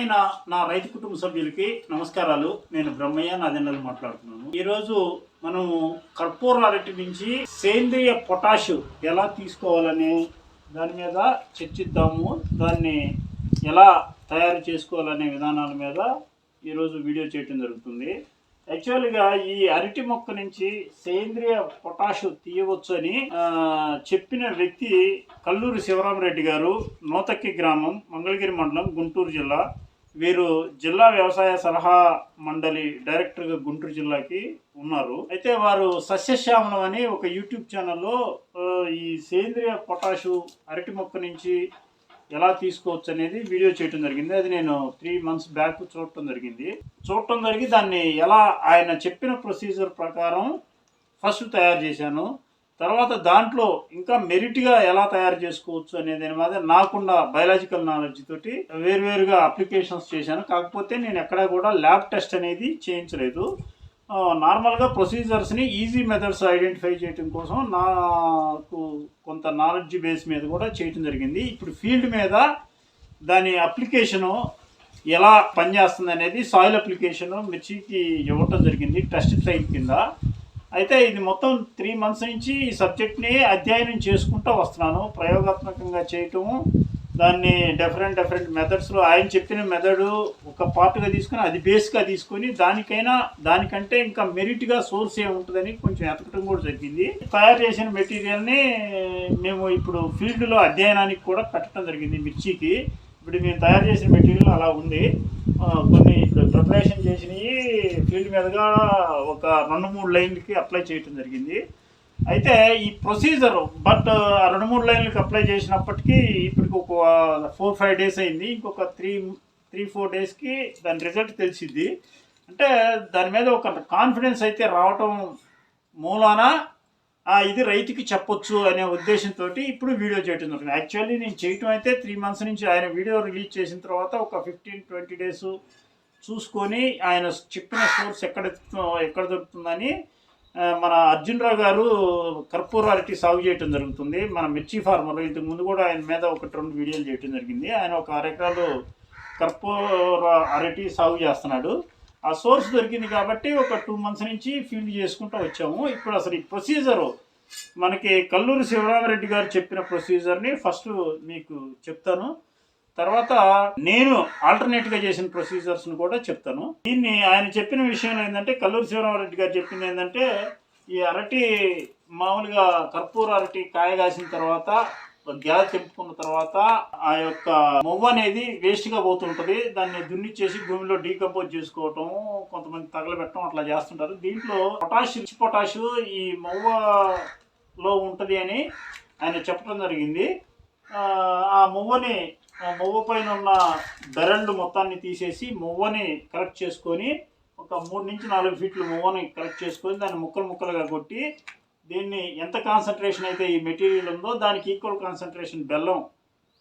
ప్రియమైన నా రైతు కుటుంబ సభ్యులకి నమస్కారాలు. నేను బ్రహ్మయ్య నాదెండలు మాట్లాడుతున్నాను. ఈరోజు మనము కర్పూర అరటి నుంచి సేంద్రియ పొటాష్ ఎలా తీసుకోవాలనే దాని మీద చర్చిద్దాము. దాన్ని ఎలా తయారు చేసుకోవాలనే విధానాల మీద ఈరోజు వీడియో చేయటం జరుగుతుంది. యాక్చువల్గా ఈ అరటి మొక్క నుంచి సేంద్రియ పొటాషు తీయవచ్చు అని చెప్పిన వ్యక్తి కల్లూరి శివరామరెడ్డి గారు నూతక్కి గ్రామం మంగళగిరి మండలం గుంటూరు జిల్లా. వీరు జిల్లా వ్యవసాయ సలహా మండలి డైరెక్టర్గా గుంటూరు జిల్లాకి ఉన్నారు. అయితే వారు సస్యశ్యామలం అని ఒక యూట్యూబ్ ఛానల్లో ఈ సేంద్రియ పొటాషు అరటి మొక్క నుంచి ఎలా తీసుకోవచ్చు అనేది వీడియో చేయటం జరిగింది. అది నేను త్రీ మంత్స్ బ్యాక్ చూడటం జరిగింది. చూడటం జరిగి దాన్ని ఎలా ఆయన చెప్పిన ప్రొసీజర్ ప్రకారం ఫస్ట్ తయారు చేశాను. తర్వాత దాంట్లో ఇంకా మెరిట్గా ఎలా తయారు చేసుకోవచ్చు అనే దాని మీద నాకున్న బయలాజికల్ నాలెడ్జ్ తోటి వేరువేరుగా అప్లికేషన్స్ చేశాను. కాకపోతే నేను ఎక్కడా కూడా ల్యాబ్ టెస్ట్ అనేది చేయించలేదు. నార్మల్గా ప్రొసీజర్స్ని ఈజీ మెథడ్స్ ఐడెంటిఫై చేయడం కోసం నాకు కొంత నాలెడ్జ్ బేస్ మీద కూడా చేయటం జరిగింది. ఇప్పుడు ఫీల్డ్ మీద దాని అప్లికేషను ఎలా పనిచేస్తుంది అనేది సాయిల్ అప్లికేషన్ మిర్చికి ఇవ్వటం జరిగింది టెస్ట్ ట్రైల్ కింద. అయితే ఇది మొత్తం త్రీ మంత్స్ నుంచి ఈ సబ్జెక్ట్ని అధ్యయనం చేసుకుంటూ వస్తున్నాను. ప్రయోగాత్మకంగా చేయటము దాన్ని డిఫరెంట్ డిఫరెంట్ మెథడ్స్లో ఆయన చెప్పిన మెథడు ఒక పార్ట్గా తీసుకొని అది బేస్గా తీసుకొని దానికైనా దానికంటే ఇంకా మెరిట్గా సోర్స్ ఏముంటుందని కొంచెం ఎతకటం కూడా జరిగింది. తయారు చేసిన మెటీరియల్ని మేము ఇప్పుడు ఫీల్డ్లో అధ్యయనానికి కూడా పెట్టడం జరిగింది మిర్చికి. ఇప్పుడు మేము తయారు చేసిన మెటీరియల్ అలా ఉంది. కొన్ని ప్రిపరేషన్ చేసినవి ఫీల్డ్ మీదుగా ఒక రెండు మూడు లైన్లకి అప్లై చేయటం జరిగింది. అయితే ఈ ప్రొసీజర్ బట్ ఆ రెండు మూడు లైన్లకు అప్లై చేసినప్పటికీ ఇప్పటికి ఒక ఫోర్ ఫైవ్ డేస్ అయింది. ఇంకొక త్రీ త్రీ ఫోర్ డేస్కి దాని రిజల్ట్ తెలిసిద్ది. అంటే దాని మీద ఒక కాన్ఫిడెన్స్ అయితే రావటం మూలాన ఇది రైతుకి చెప్పొచ్చు అనే ఉద్దేశంతో ఇప్పుడు వీడియో చేయటం జరుగుతుంది యాక్చువల్లీ నేను చేయటం అయితే త్రీ మంత్స్ నుంచి ఆయన వీడియో రిలీజ్ చేసిన తర్వాత ఒక ఫిఫ్టీన్ ట్వంటీ డేస్ చూసుకొని ఆయన చెప్పిన సోర్స్ ఎక్కడ ఎక్కడ దొరుకుతుందని మన అర్జున్ రావు గారు కర్పూర అరటి సాగు చేయటం జరుగుతుంది. మన మిర్చి ఫార్మర్ ఇంతకు ముందు కూడా ఆయన మీద ఒకటి రెండు వీడియోలు చేయటం జరిగింది. ఆయన ఒక ఆరు కర్పూర అరటి సాగు చేస్తున్నాడు. ఆ సోర్స్ దొరికింది కాబట్టి ఒక టూ మంత్స్ నుంచి ఫీల్డ్ చేసుకుంటూ వచ్చాము. ఇప్పుడు అసలు ఈ ప్రొసీజరు మనకి కల్లూరు శివరామరెడ్డి గారు చెప్పిన ప్రొసీజర్ని ఫస్ట్ మీకు చెప్తాను. తర్వాత నేను ఆల్టర్నేట్గా చేసిన ప్రొసీజర్స్ని కూడా చెప్తాను. దీన్ని ఆయన చెప్పిన విషయం ఏంటంటే కల్లూరు శివరామరెడ్డి గారు చెప్పింది ఏంటంటే ఈ అరటి మామూలుగా కర్పూర అరటి కాయ కాసిన తర్వాత గ్యాస్ చెప్పుకున్న తర్వాత ఆ యొక్క మొవ్వ అనేది వేస్ట్గా పోతుంటుంది. దాన్ని దున్నిచ్చేసి భూమిలో డీకంపోజ్ చేసుకోవటం కొంతమంది తగలబెట్టడం అట్లా చేస్తుంటారు. దీంట్లో పొటాష్ రిచ్ పొటాష్ ఈ మొవ్వలో ఉంటుంది అని ఆయన చెప్పడం జరిగింది. ఆ, మొవ్వని మొవ్వ పైన ఉన్న బెరళ్ళు మొత్తాన్ని తీసేసి మొవ్వని కలెక్ట్ చేసుకొని ఒక మూడు నుంచి నాలుగు ఫీట్లు మొవ్వని కలెక్ట్ చేసుకొని దాన్ని ముక్కలు ముక్కలుగా కొట్టి దీన్ని ఎంత కాన్సన్ట్రేషన్ అయితే ఈ మెటీరియల్ ఉందో దానికి ఈక్వల్ కాన్సన్ట్రేషన్ బెల్లం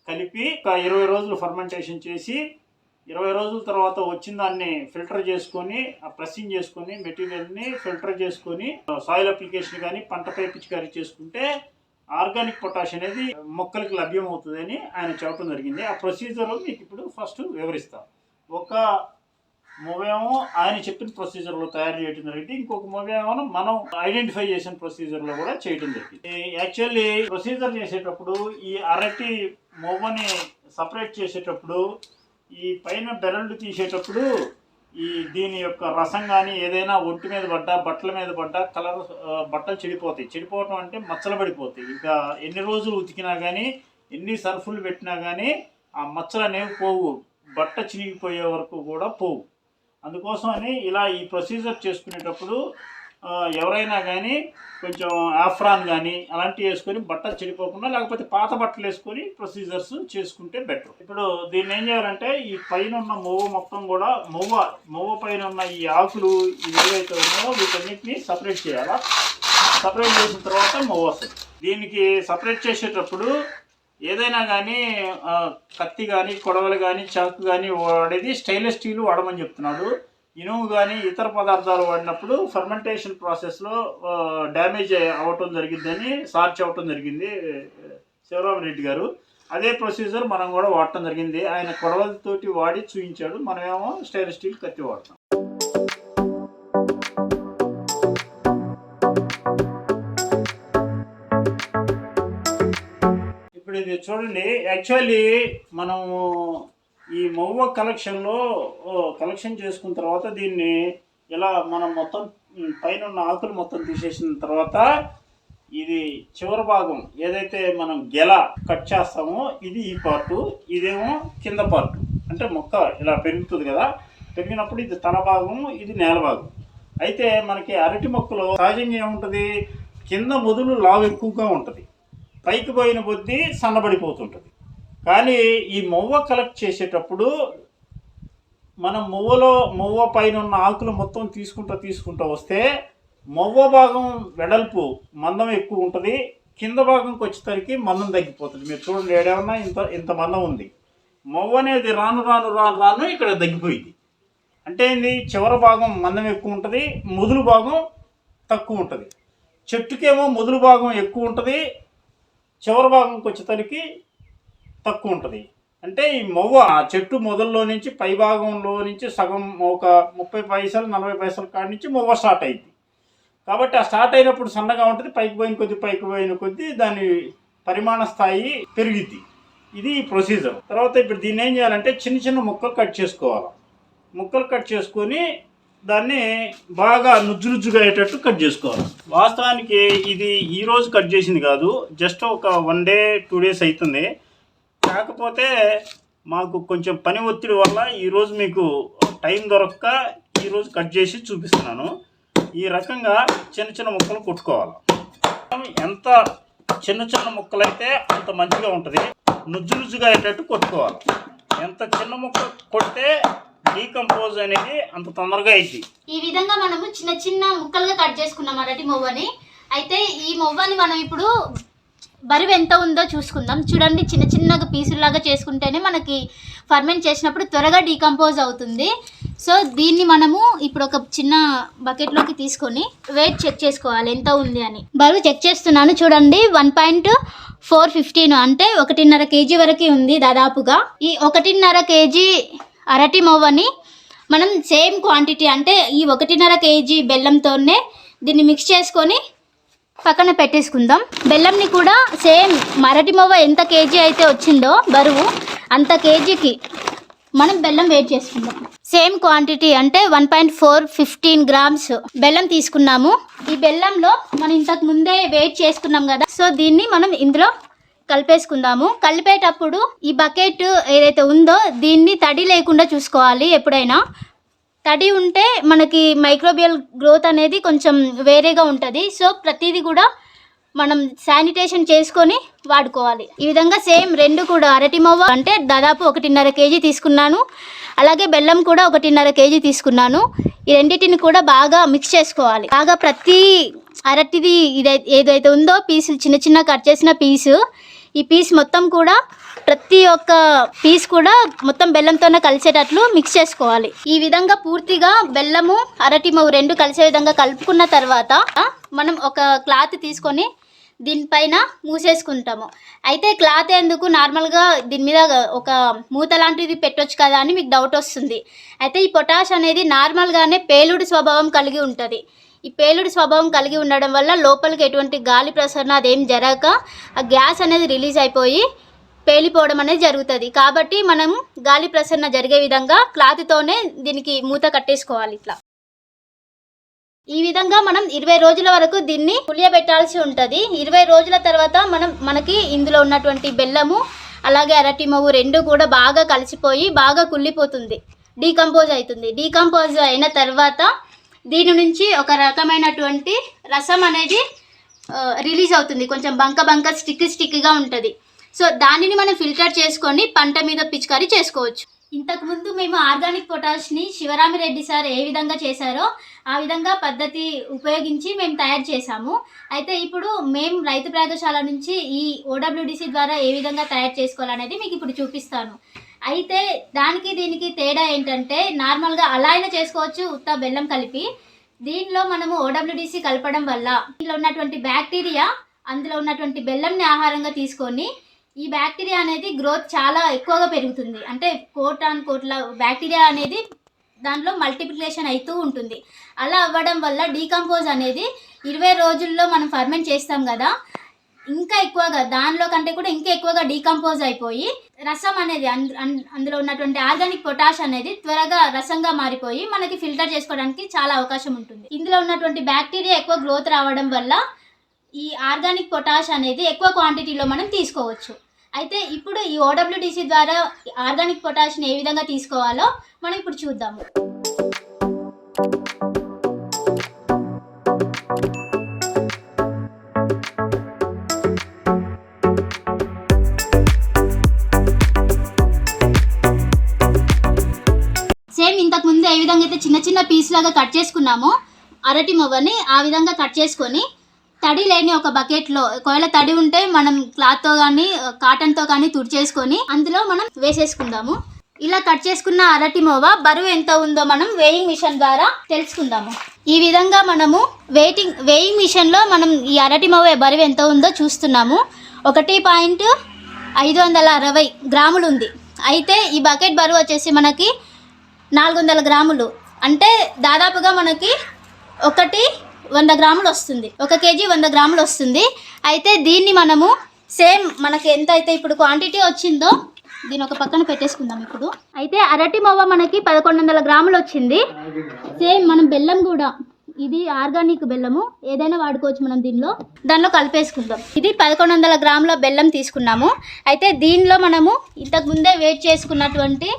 కలిపి ఒక ఇరవై రోజులు ఫర్మెంటేషన్ చేసి ఇరవై రోజుల తర్వాత వచ్చిన దాన్ని ఫిల్టర్ చేసుకొని ఆ ప్రెస్సింగ్ చేసుకొని మెటీరియల్ని ఫిల్టర్ చేసుకొని సాయిల్ అప్లికేషన్ కానీ పంటపై పిచికారీ చేసుకుంటే ఆర్గానిక్ పొటాష్ అనేది మొక్కలకి లభ్యం అవుతుందని ఆయన చెప్పడం జరిగింది. ఆ ప్రొసీజర్ మీకు ఇప్పుడు ఫస్ట్ వివరిస్తాం. ఒక మూవేమో ఆయన చెప్పిన ప్రొసీజర్లో తయారు చేయడం జరిగింది. ఇంకొక మూవీ ఏమో మనం ఐడెంటిఫై చేసిన ప్రొసీజర్లో కూడా చేయడం జరిగింది. యాక్చువల్లీ ప్రొసీజర్ చేసేటప్పుడు ఈ అరటి మొవ్వని సపరేట్ చేసేటప్పుడు ఈ పైన బెరళ్ళు తీసేటప్పుడు ఈ దీని యొక్క రసం కానీ ఏదైనా ఒంటి మీద పడ్డా బట్టల మీద పడ్డా కలర్ బట్టలు చెడిపోతాయి. చెడిపోవటం అంటే మచ్చలు పడిపోతాయి. ఇంకా ఎన్ని రోజులు ఉతికినా కానీ ఎన్ని సర్ఫులు పెట్టినా కానీ ఆ మచ్చలు అనేవి పోవు. బట్ట చినిగిపోయే వరకు కూడా పోవు. అందుకోసమని ఇలా ఈ ప్రొసీజర్ చేసుకునేటప్పుడు ఎవరైనా కానీ కొంచెం ఆఫ్రాన్ కానీ అలాంటివి వేసుకొని బట్టలు చెడిపోకుండా లేకపోతే పాత బట్టలు వేసుకొని ప్రొసీజర్స్ చేసుకుంటే బెటర్ ఇప్పుడు దీన్ని ఏం చేయాలంటే ఈ పైన ఉన్న మొవ్వ మొత్తం కూడా మొవ్వ మొవ్వ పైన ఉన్న ఈ ఆకులు ఇవి ఏవైతే ఉన్నాయో వీటన్నిటిని సపరేట్ చేయాలా? సపరేట్ చేసిన తర్వాత మొవ్వ వస్తుంది. దీనికి సపరేట్ చేసేటప్పుడు ఏదైనా కానీ కత్తి కానీ కొడవలు కానీ చాకు కానీ వాడేది స్టెయిన్లెస్ స్టీల్ వాడమని చెప్తున్నాడు. ఇనుము కానీ ఇతర పదార్థాలు వాడినప్పుడు ఫర్మెంటేషన్ ప్రాసెస్లో డ్యామేజ్ అవ్వటం జరిగిందని సార్చ్ అవ్వటం జరిగింది శివరామరెడ్డి గారు. అదే ప్రొసీజర్ మనం కూడా వాడటం జరిగింది. ఆయన కొడవలతోటి వాడి చూపించాడు మనమేమో స్టైల్ స్టీల్ కత్తి వాడతాం. చూడండి యాక్చువల్లీ మనము ఈ మొవ్వ కలెక్షన్లో కలెక్షన్ చేసుకున్న తర్వాత దీన్ని ఇలా మనం మొత్తం పైన ఉన్న ఆకులు మొత్తం తీసేసిన తర్వాత ఇది చివరి భాగం ఏదైతే మనం గెల కట్ చేస్తామో ఇది ఈ పార్టు ఇదేమో కింద పార్ట్. అంటే మొక్క ఇలా పెరుగుతుంది కదా పెరిగినప్పుడు ఇది తల భాగం ఇది నేల భాగం. అయితే మనకి అరటి మొక్కలో సహజంగా ఏముంటుంది? కింద మొదలు లావు ఎక్కువగా ఉంటుంది. పైకి పోయిన కొద్దీ సన్నబడిపోతుంటుంది. కానీ ఈ మొవ్వ కలెక్ట్ చేసేటప్పుడు మనం మువ్వలో మువ్వ పైన ఉన్న ఆకులు మొత్తం తీసుకుంటూ తీసుకుంటూ వస్తే మొవ్వ భాగం వెడల్పు మందం ఎక్కువ ఉంటుంది. కింద భాగంకి వచ్చేసరికి మందం తగ్గిపోతుంది. మీరు చూడండి ఏడేమన్నా ఇంత ఇంత మందం ఉంది. మొవ్వ అనేది రాను రాను రాను రాను ఇక్కడ తగ్గిపోయింది. అంటే ఏంది? చివరి భాగం మందం ఎక్కువ ఉంటుంది ముదులు భాగం తక్కువ ఉంటుంది. చెట్టుకేమో ముదులు భాగం ఎక్కువ ఉంటుంది చివరి భాగంకి వచ్చేసరికి తక్కువ ఉంటుంది. అంటే ఈ మొవ్వ ఆ చెట్టు మొదల్లో నుంచి పై భాగంలో నుంచి సగం ఒక ముప్పై పైసలు నలభై పైసల కాడి నుంచి మొవ్వ స్టార్ట్ అయింది కాబట్టి ఆ స్టార్ట్ అయినప్పుడు సన్నగా ఉంటుంది పైకి పోయిన కొద్ది పైకి పోయిన కొద్దీ దాని పరిమాణ స్థాయి పెరిగిద్ది. ఇది ప్రొసీజర్. తర్వాత ఇప్పుడు దీన్ని ఏం చేయాలంటే చిన్న చిన్న ముక్కలు కట్ చేసుకోవాలి. ముక్కలు కట్ చేసుకొని దాన్ని బాగా నుజ్జు నుజ్జుగా అయ్యేటట్టు కట్ చేసుకోవాలి. వాస్తవానికి ఇది ఈరోజు కట్ చేసింది కాదు జస్ట్ ఒక వన్ డే టూ డేస్ అవుతుంది కాకపోతే మాకు కొంచెం పని ఒత్తిడి వల్ల ఈరోజు మీకు టైం దొరక్క ఈరోజు కట్ చేసి చూపిస్తున్నాను. ఈ రకంగా చిన్న చిన్న ముక్కలు కొట్టుకోవాలి. ఎంత చిన్న చిన్న ముక్కలైతే అంత మంచిగా ఉంటుంది. నుజ్జు నుజ్జుగా అయ్యేటట్టు కొట్టుకోవాలి. ఎంత చిన్న ముక్క కొడితే డీకంపోజ్ అనేది అంత తొందరగా అయింది ఈ విధంగా మనము చిన్న చిన్న ముక్కలుగా కట్ చేసుకున్నాం అరటి మొవ్వని. అయితే ఈ మొవ్వని మనం ఇప్పుడు బరువు ఎంత ఉందో చూసుకుందాం. చూడండి చిన్న చిన్నగా పీసుల్లాగా చేసుకుంటేనే మనకి ఫర్మెంట్ చేసినప్పుడు త్వరగా డీకంపోజ్ అవుతుంది. సో దీన్ని మనము ఇప్పుడు ఒక చిన్న బకెట్లోకి తీసుకొని వెయిట్ చెక్ చేసుకోవాలి ఎంత ఉంది అని. బరువు చెక్ చేస్తున్నాను చూడండి వన్ పాయింట్ ఫోర్ ఫిఫ్టీన్ అంటే ఒకటిన్నర కేజీ వరకు ఉంది దాదాపుగా. ఈ ఒకటిన్నర కేజీ అరటి మొవ్వని మనం సేమ్ క్వాంటిటీ అంటే ఈ ఒకటిన్నర కేజీ బెల్లంతోనే దీన్ని మిక్స్ చేసుకొని పక్కన పెట్టేసుకుందాం. బెల్లంని కూడా సేమ్ మరటి మొవ్వ ఎంత కేజీ అయితే వచ్చిందో బరువు అంత కేజీకి మనం బెల్లం వేట్ చేసుకుందాం. సేమ్ క్వాంటిటీ అంటే one point four fifteen grams బెల్లం తీసుకున్నాము. ఈ బెల్లంలో మనం ఇంతకు ముందే వెయిట్ చేసుకున్నాం కదా సో దీన్ని మనం ఇందులో కలిపేసుకుందాము. కలిపేటప్పుడు ఈ బకెట్ ఏదైతే ఉందో దీన్ని తడి లేకుండా చూసుకోవాలి ఎప్పుడైనా. తడి ఉంటే మనకి మైక్రోబియల్ గ్రోత్ అనేది కొంచెం వేరేగా ఉంటుంది. సో ప్రతిదీ కూడా మనం శానిటేషన్ చేసుకొని వాడుకోవాలి. ఈ విధంగా సేమ్ రెండు కూడా అరటి మొవ్వ అంటే దాదాపు ఒకటిన్నర కేజీ తీసుకున్నాను. అలాగే బెల్లం కూడా ఒకటిన్నర కేజీ తీసుకున్నాను. ఈ రెండింటిని కూడా బాగా మిక్స్ చేసుకోవాలి. బాగా ప్రతి అరటిది ఇదై ఏదైతే ఉందో పీసులు చిన్న చిన్న కట్ చేసిన పీసు ఈ పీస్ మొత్తం కూడా ప్రతి ఒక్క పీస్ కూడా మొత్తం బెల్లంతోనే కలిసేటట్లు మిక్స్ చేసుకోవాలి. ఈ విధంగా పూర్తిగా బెల్లము అరటి మవ్వు రెండు కలిసే విధంగా కలుపుకున్న తర్వాత మనం ఒక క్లాత్ తీసుకొని దీనిపైన మూసేసుకుంటాము. అయితే క్లాత్ ఎందుకు నార్మల్గా దీని మీద ఒక మూత లాంటిది పెట్టొచ్చు కదా అని మీకు డౌట్ వస్తుంది. అయితే ఈ పొటాష్ అనేది నార్మల్గానే పేలుడు స్వభావం కలిగి ఉంటుంది. ఈ పేలుడు స్వభావం కలిగి ఉండడం వల్ల లోపలికి ఎటువంటి గాలి ప్రసరణ అదేం జరగక ఆ గ్యాస్ అనేది రిలీజ్ అయిపోయి పేలిపోవడం అనేది జరుగుతుంది. కాబట్టి మనం గాలి ప్రసరణ జరిగే విధంగా క్లాత్తోనే దీనికి మూత కట్టేసుకోవాలి ఇట్లా. ఈ విధంగా మనం ఇరవై రోజుల వరకు దీన్ని పులియబెట్టాల్సి ఉంటుంది. ఇరవై రోజుల తర్వాత మనం మనకి ఇందులో ఉన్నటువంటి బెల్లము అలాగే అరటి మవ్వు రెండు కూడా బాగా కలిసిపోయి బాగా కుళ్ళిపోతుంది. డీకంపోజ్ అవుతుంది. డీకంపోజ్ అయిన తర్వాత దీని నుంచి ఒక రకమైనటువంటి రసం అనేది రిలీజ్ అవుతుంది. కొంచెం బంక బంక స్టిక్ స్టిక్గా ఉంటుంది. సో దానిని మనం ఫిల్టర్ చేసుకొని పంట మీద పిచికారీ చేసుకోవచ్చు. ఇంతకుముందు మేము ఆర్గానిక్ పొటాష్ని శివరామిరెడ్డి సార్ ఏ విధంగా చేశారో ఆ విధంగా పద్ధతి ఉపయోగించి మేము తయారు చేశాము. అయితే ఇప్పుడు మేము రైతు ప్రయోగశాల నుంచి ఈ ఓడబ్ల్యూడిసి ద్వారా ఏ విధంగా తయారు చేసుకోవాలనేది మీకు ఇప్పుడు చూపిస్తాను. అయితే దానికి దీనికి తేడా ఏంటంటే నార్మల్గా అలా అయినా చేసుకోవచ్చు ఉత్త బెల్లం కలిపి. దీనిలో మనము ఓడబ్ల్యూడిసి కలపడం వల్ల దీనిలో ఉన్నటువంటి బ్యాక్టీరియా అందులో ఉన్నటువంటి బెల్లంని ఆహారంగా తీసుకొని ఈ బ్యాక్టీరియా అనేది గ్రోత్ చాలా ఎక్కువగా పెరుగుతుంది. అంటే కోట్ ఆన్ కోట్ల బ్యాక్టీరియా అనేది దాంట్లో మల్టిప్లికేషన్ అవుతూ ఉంటుంది. అలా అవ్వడం వల్ల డీకంపోజ్ అనేది ఇరవై రోజుల్లో మనం ఫర్మెంట్ చేస్తాం కదా ఇంకా ఎక్కువగా దానిలో కంటే కూడా ఇంకా ఎక్కువగా డీకంపోజ్ అయిపోయి రసం అనేది అంద- అందులో ఉన్నటువంటి ఆర్గానిక్ పొటాష్ అనేది త్వరగా రసంగా మారిపోయి మనకి ఫిల్టర్ చేసుకోవడానికి చాలా అవకాశం ఉంటుంది. ఇందులో ఉన్నటువంటి బ్యాక్టీరియా ఎక్కువ గ్రోత్ రావడం వల్ల ఈ ఆర్గానిక్ పొటాష్ అనేది ఎక్కువ క్వాంటిటీలో మనం తీసుకోవచ్చు. అయితే ఇప్పుడు ఈ ఓడబ్ల్యూడిసి ద్వారా ఆర్గానిక్ పొటాష్ని ఏ విధంగా తీసుకోవాలో మనం ఇప్పుడు చూద్దాము. విధంగా అయితే చిన్న చిన్న పీస్ లాగా కట్ చేసుకున్నామో అరటి మొగ్గని ఆ విధంగా కట్ చేసుకొని తడి లేని ఒక బకెట్లో ఒకవేళ తడి ఉంటే మనం క్లాత్తో కానీ కాటన్తో కానీ తుడిచేసుకొని అందులో మనం వేసేసుకుందాము. ఇలా కట్ చేసుకున్న అరటి మోవ బరువు ఎంత ఉందో మనం వేయింగ్ మిషన్ ద్వారా తెలుసుకుందాము. ఈ విధంగా మనము వెయిటింగ్ వేయింగ్ మిషన్లో మనం ఈ అరటి మోవ బరువు ఎంత ఉందో చూస్తున్నాము. ఒకటి పాయింట్ ఐదు వందల అరవై గ్రాములు ఉంది. అయితే ఈ బకెట్ బరువు వచ్చేసి మనకి నాలుగు వందల గ్రాములు. అంటే దాదాపుగా మనకి ఒకటి వంద గ్రాములు వస్తుంది. ఒక కేజీ వంద గ్రాములు వస్తుంది. అయితే దీన్ని మనము సేమ్ మనకి ఎంత అయితే ఇప్పుడు క్వాంటిటీ వచ్చిందో దీని ఒక పక్కన పెట్టేసుకుందాం ఇప్పుడు. అయితే అరటి మొవ్వ మనకి పదకొండు వందల గ్రాములు వచ్చింది. సేమ్ మనం బెల్లం కూడా ఇది ఆర్గానిక్ బెల్లము ఏదైనా వాడుకోవచ్చు మనం దీనిలో. దానిలో కలిపేసుకుందాం. ఇది పదకొండు వందల గ్రాముల బెల్లం తీసుకున్నాము. అయితే దీనిలో మనము ఇంతకు ముందే వేట్ చేసుకున్నటువంటి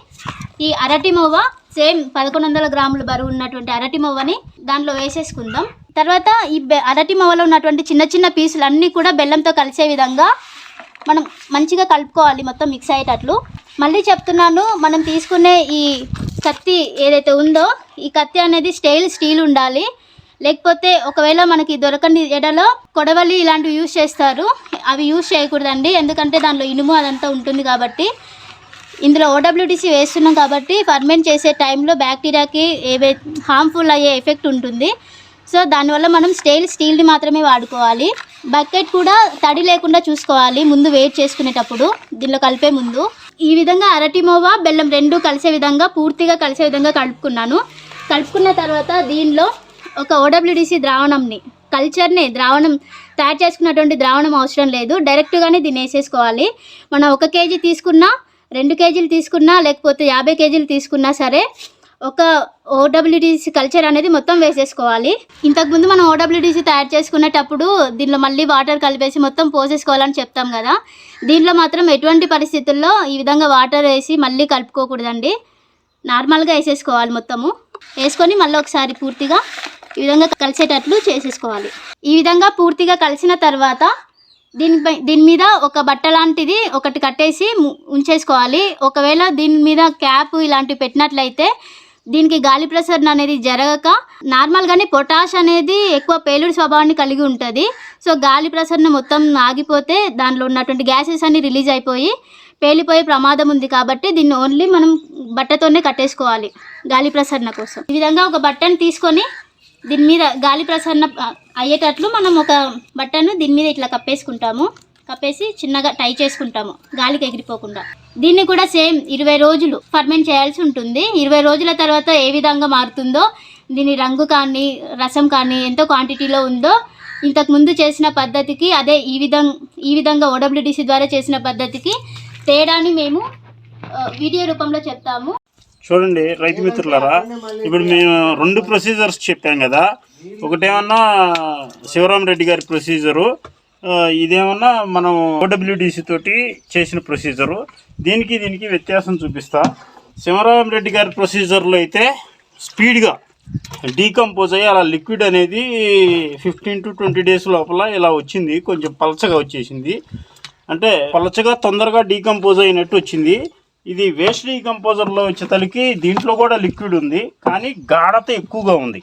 ఈ అరటి మొవ్వ సేమ్ పదకొండు వందల గ్రాముల బరువు ఉన్నటువంటి అరటి మొవ్వని దాంట్లో వేసేసుకుందాం. తర్వాత ఈ బె- అరటి మొవ్వలో ఉన్నటువంటి చిన్న చిన్న పీసులు అన్నీ కూడా బెల్లంతో కలిసే విధంగా మనం మంచిగా కలుపుకోవాలి మొత్తం మిక్స్ అయ్యేటట్లు. మళ్ళీ చెప్తున్నాను మనం తీసుకునే ఈ కత్తి ఏదైతే ఉందో ఈ కత్తి అనేది స్టైల్ స్టీల్ ఉండాలి. లేకపోతే ఒకవేళ మనకి దొరకని ఎడలో కొడవలి ఇలాంటివి యూజ్ చేస్తారు. అవి యూజ్ చేయకూడదండి ఎందుకంటే దానిలో ఇనుము అదంతా ఉంటుంది కాబట్టి ఇందులో ఓడబ్ల్యూటీసీ వేస్తున్నాం కాబట్టి ఫర్మెంట్ చేసే టైంలో బ్యాక్టీరియాకి ఏవే హార్మ్ఫుల్ అయ్యే ఎఫెక్ట్ ఉంటుంది. సో దానివల్ల మనం స్టైల్ స్టీల్ని మాత్రమే వాడుకోవాలి. బకెట్ కూడా తడి లేకుండా చూసుకోవాలి ముందు వెయిట్ చేసుకునేటప్పుడు. దీనిలో కలిపే ముందు. ఈ విధంగా అరటి మోవ బెల్లం రెండు కలిసే విధంగా పూర్తిగా కలిసే విధంగా కలుపుకున్నాను. కలుపుకున్న తర్వాత దీనిలో ఒక ఓడబ్ల్యూడిసి ద్రావణంని కల్చర్ని ద్రావణం తయారు చేసుకున్నటువంటి ద్రావణం అవసరం లేదు. డైరెక్ట్గానే దీన్ని వేసేసుకోవాలి. మనం ఒక కేజీ తీసుకున్నా రెండు కేజీలు తీసుకున్నా లేకపోతే యాభై కేజీలు తీసుకున్నా సరే ఒక ఓడబ్ల్యూడిసి కల్చర్ అనేది మొత్తం వేసేసుకోవాలి. ఇంతకుముందు మనం ఓడబ్ల్యూడిసి తయారు చేసుకునేటప్పుడు దీనిలో మళ్ళీ వాటర్ కలిపేసి మొత్తం పోసేసుకోవాలని చెప్తాం కదా. దీనిలో మాత్రం ఎటువంటి పరిస్థితుల్లో ఈ విధంగా వాటర్ వేసి మళ్ళీ కలుపుకోకూడదండి. నార్మల్గా వేసేసుకోవాలి మొత్తము. వేసుకొని మళ్ళీ ఒకసారి పూర్తిగా ఈ విధంగా కలిసేటట్లు చేసేసుకోవాలి. ఈ విధంగా పూర్తిగా కలిసిన తర్వాత దీనిపై దీని మీద ఒక బట్ట లాంటిది ఒకటి కట్టేసి ఉంచేసుకోవాలి. ఒకవేళ దీని మీద క్యాప్ ఇలాంటివి పెట్టినట్లయితే దీనికి గాలి ప్రసరణ అనేది జరగక నార్మల్గానే పొటాష్ అనేది ఎక్కువ పేలుడు స్వభావాన్ని కలిగి ఉంటుంది. సో గాలి ప్రసరణ మొత్తం ఆగిపోతే దానిలో ఉన్నటువంటి గ్యాసెస్ అన్ని రిలీజ్ అయిపోయి పేలిపోయే ప్రమాదం ఉంది కాబట్టి దీన్ని ఓన్లీ మనం బట్టతోనే కట్టేసుకోవాలి గాలి ప్రసరణ కోసం. ఈ విధంగా ఒక బట్టను తీసుకొని దీని మీద గాలి ప్రసరణ అయ్యేటట్లు మనం ఒక బట్టను దీని మీద ఇట్లా కప్పేసుకుంటాము. కప్పేసి చిన్నగా టై చేసుకుంటాము గాలికి ఎగిరిపోకుండా. దీన్ని కూడా సేమ్ ఇరవై రోజులు ఫర్మెంట్ చేయాల్సి ఉంటుంది. ఇరవై రోజుల తర్వాత ఏ విధంగా మారుతుందో దీని రంగు కానీ రసం కానీ ఎంత క్వాంటిటీలో ఉందో ఇంతకు ముందు చేసిన పద్ధతికి అదే ఈ విధంగా ఈ విధంగా ఓడబ్ల్యూడిసి ద్వారా చేసిన పద్ధతికి తేడాని మేము వీడియో రూపంలో చెప్తాము. చూడండి రైతు మిత్రులారా ఇప్పుడు మేము రెండు ప్రొసీజర్స్ చెప్పాం కదా. ఒకటేమన్నా శివరాం రెడ్డి గారి ప్రొసీజరు ఇదేమన్నా మనం ఓడబ్ల్యూడిసి తోటి చేసిన ప్రొసీజరు. దీనికి దీనికి వ్యత్యాసం చూపిస్తా. శివరాం రెడ్డి గారి ప్రొసీజర్లో అయితే స్పీడ్గా డీకంపోజ్ అయ్యి అలా లిక్విడ్ అనేది ఫిఫ్టీన్ టు ట్వంటీ డేస్ లోపల ఇలా వచ్చింది. కొంచెం పలచగా వచ్చేసింది. అంటే పలచగా తొందరగా డీకంపోజ్ అయినట్టు వచ్చింది. ఇది వేస్ట్ డీకంపోజర్లో వచ్చేతలకి దీంట్లో కూడా లిక్విడ్ ఉంది. కానీ గాఢత ఎక్కువగా ఉంది.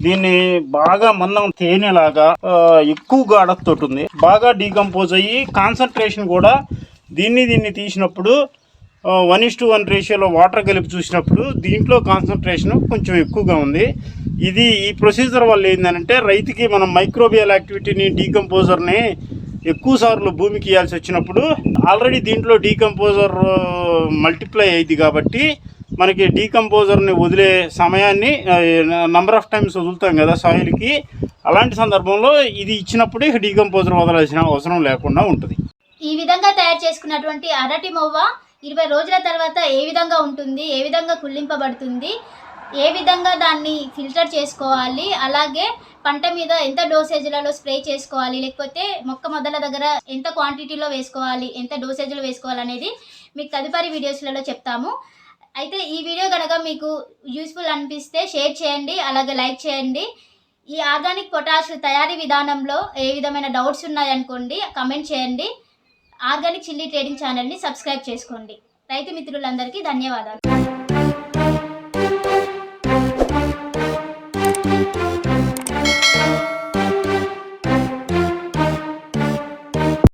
దీన్ని బాగా మందం తేనెలాగా ఎక్కువ గాఢతతో ఉంది బాగా డీకంపోజ్ అయ్యి కాన్సన్ట్రేషన్ కూడా దీన్ని దీన్ని తీసినప్పుడు వన్ ఇస్ టు వన్ రేషియోలో వాటర్ కలిపి చూసినప్పుడు దీంట్లో కాన్సన్ట్రేషన్ కొంచెం ఎక్కువగా ఉంది. ఇది ఈ ప్రొసీజర్ వల్ల ఏంటంటే రైతుకి మనం మైక్రోబియల్ యాక్టివిటీని డీకంపోజర్ని ఎక్కువ సార్లు భూమికి ఇవ్వాల్సి వచ్చినప్పుడు ఆల్రెడీ దీంట్లో డీకంపోజర్ మల్టిప్లై అయింది కాబట్టి మనకి డీకంపోజర్ని వదిలే సమయాన్ని నంబర్ ఆఫ్ టైమ్స్ వదులుతాం కదా సాయిల్కి అలాంటి సందర్భంలో ఇది ఇచ్చినప్పుడే డీకంపోజర్ వదలాల్సిన అవసరం లేకుండా ఉంటుంది. ఈ విధంగా తయారు చేసుకున్నటువంటి అరటి మొవ్వ ఇరవై రోజుల తర్వాత ఏ విధంగా ఉంటుంది ఏ విధంగా కుళ్ళింపబడుతుంది ఏ విధంగా దాన్ని ఫిల్టర్ చేసుకోవాలి అలాగే పంట మీద ఎంత డోసేజ్లలో స్ప్రే చేసుకోవాలి లేకపోతే మొక్క మొదల దగ్గర ఎంత క్వాంటిటీలో వేసుకోవాలి ఎంత డోసేజ్లో వేసుకోవాలి అనేది మీకు తదుపరి వీడియోస్లలో చెప్తాము. అయితే ఈ వీడియో కనుక మీకు యూస్ఫుల్ అనిపిస్తే షేర్ చేయండి అలాగే లైక్ చేయండి. ఈ ఆర్గానిక్ పొటాష్ తయారీ విధానంలో ఏ విధమైన డౌట్స్ ఉన్నాయనుకోండి కమెంట్ చేయండి. ఆర్గానిక్ చిల్లీ ట్రేడింగ్ ఛానల్ని సబ్స్క్రైబ్ చేసుకోండి. రైతు మిత్రులందరికీ ధన్యవాదాలు.